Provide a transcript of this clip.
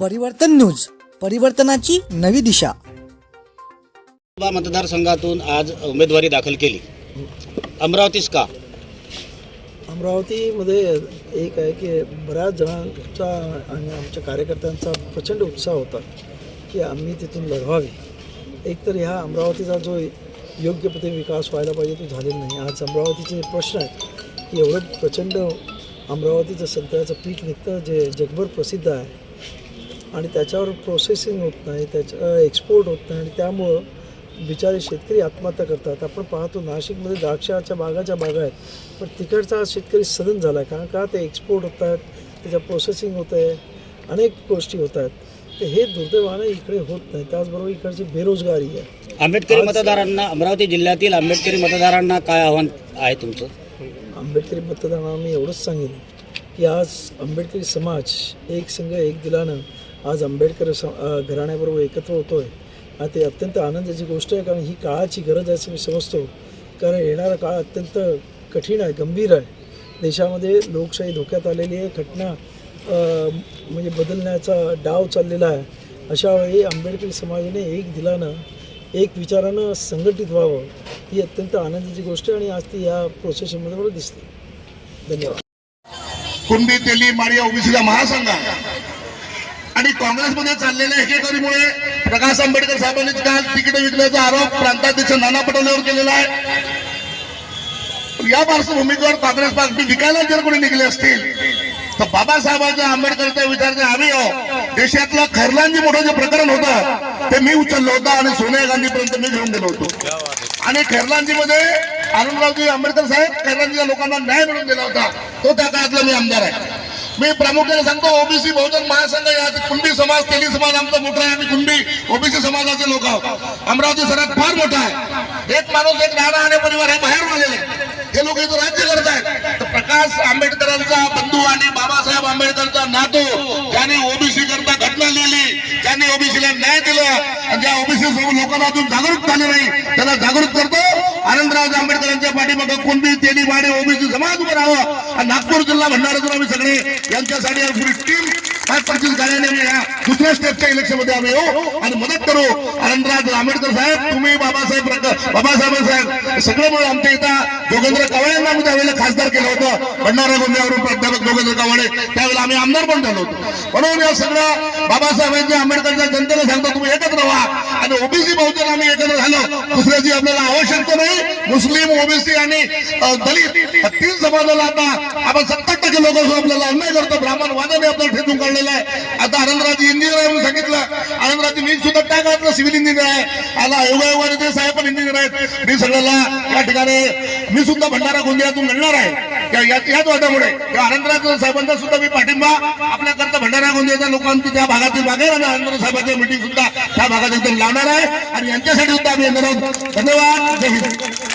परिवर्तन न्यूज परिवर्तनाची नवी दिशा. लोकसभा मतदारसंघातून आज उमेदवारी दाखल केली. अमरावतीच का? अमरावतीमध्ये एक आहे की बऱ्याच जणांचा आणि आमच्या कार्यकर्त्यांचा प्रचंड उत्साह होता की आम्ही तिथून लढवावे. एकतर ह्या अमरावतीचा जो योग्य पद्धतीने विकास व्हायला पाहिजे तो झालेला नाही. आज अमरावतीचे प्रश्न आहेत की एवढं प्रचंड अमरावतीचं संत्र्याचं पीक निघतं जे जगभर प्रसिद्ध आहे आणि त्याच्यावर प्रोसेसिंग होत नाही त्याच्या एक्सपोर्ट होत नाही आणि त्यामुळं बिचारे शेतकरी आत्महत्या करतात. आपण पाहतो नाशिकमध्ये द्राक्षाच्या बागाच्या बागा आहेत पण तिकडचा शेतकरी सदन झाला आहे कारण का? ते एक्सपोर्ट होत आहेत त्याच्या प्रोसेसिंग होत आहे अनेक गोष्टी होत आहेत. तर हे दुर्दैवानं इकडे होत नाही. त्याचबरोबर इकडची बेरोजगारी आहे. आंबेडकरी मतदारांना अमरावती जिल्ह्यातील आंबेडकरी मतदारांना काय आव्हान आहे तुमचं? आंबेडकरी मतदारांना मी एवढंच सांगेन की आज आंबेडकरी समाज एक संघ एक दिलानं आज आंबेडकर स घराण्याबरोबर एकत्र होतो आहे आणि ते अत्यंत आनंदाची गोष्ट आहे कारण ही काळाची गरज आहे असं मी समजतो. कारण येणारा काळ अत्यंत कठीण आहे गंभीर आहे. देशामध्ये लोकशाही धोक्यात आलेली आहे घटना म्हणजे बदलण्याचा डाव चाललेला आहे. अशा वेळी आंबेडकरी समाजाने एक दिलानं एक विचारानं संघटित व्हावं ही अत्यंत आनंदाची गोष्ट आहे आणि आज ती या प्रोसेसमध्ये मला दिसते. धन्यवाद. कुंडी तेली मारिया ओबीसीचा महासंघ आहे. आणि काँग्रेसमध्ये चाललेल्या एकेकरीमुळे प्रकाश आंबेडकर साहेबांनी काल तिकीट विकल्याचा आरोप प्रांताध्यक्ष नाना पटोलेवर केलेला आहे. या पार्श्वभूमीवर काँग्रेस पार्टी विकायला जर कोणी निघले असतील तर बाबासाहेबांच्या आंबेडकरच्या विचारचे आम्ही हो, देशातलं खैरलांजी मोठं जे प्रकरण होतं ते मी उचललं होतं आणि सोनिया गांधीपर्यंत मी घेऊन गेलो होतो. आणि खैरलांजीमध्ये आनंदरावजी आंबेडकर साहेब खैरलांजीच्या लोकांना न्याय मिळवून दिला होता. तो त्या काळातला मी आमदार आहे. मी प्रामुख्याने सांगतो ओबीसी बहुजन महासंघ या कुणबी समाज तेली समाज आमचा मोठा आहे आम्ही कुणबी ओबीसी समाजाचे लोक आहोत. अमरावती शहरात फार मोठा आहे. एक माणूस एक राणा आणि परिवार हे बाहेर आलेले हे लोक इथं राज्य करत आहेत. प्रकाश आंबेडकरांचा बंधू आणि बाबासाहेब आंबेडकरचा नातू ज्याने ओबीसी करता घटना लिहिली ज्यांनी ओबीसीला न्याय दिला आणि ज्या ओबीसी लोकांना अजून जागरूक झाले नाही त्याला जागरूक करतो. आनंदराव आंबेडकरांच्या पाठीमागं कोणती तेली वाडे ओबीसी समाज उभं राहावं? आणि नागपूर जिल्हा भंडारा आम्ही सगळे यांच्यासाठी टीम पाच पंचवीस गाड्याने या दुसऱ्या स्टेपच्या इलेक्शनमध्ये आम्ही येऊ हो. आणि मदत करू आनंदराज आंबेडकर साहेब तुम्ही बाबासाहेब बाबासाहेब साहेब सगळे मिळून आमच्या इथं जोगेंद्र कवाळे यांना आम्ही त्यावेळेला खासदार केलं होतं. भंडारा गोंदियावरून प्राध्यापक जोगेंद्र कवाडे त्यावेळेला आम्ही आमदार पण झालो होतो. म्हणून या सगळं बाबासाहेबांच्या आंबेडकरच्या जनतेला सांगतो तुम्ही एकत्र व्हा. आणि ओबीसी बहुजन आम्ही एकत्र झालो. दुसऱ्याची आपल्याला आवश्यकता नाही. मुस्लिम ओबीसी आणि दलित तीन समाजाला आता आपण सत्तर टक्के लोक आपल्याला अन्याय करतो. ब्राह्मण वादाने आपल्याला ठेचून काढलेला आहे. आता आनंदराज इंजिनियर आहे म्हणून सांगितलं. आनंदराज मी सुद्धा त्या काळातला सिव्हिल इंजिनियर आहे. आला योगायोगाने ते साहेब पण इंजिनियर आहेत. मी सगळ्याला या ठिकाणी मी सुद्धा भंडारा गोंदियातून लढणार आहे. याच वादामुळे आनंदराज साहेबांचा सुद्धा मी पाठिंबा आपल्याकरता भंडारा गोंदियाच्या लोकांची त्या भागातील मागेल आणि आनंदराज साहेबांची मिटिंग सुद्धा त्या भागात एकदम लावणार आहे. आणि यांच्यासाठी सुद्धा आम्ही येणार आहोत. धन्यवाद. जय हिंद.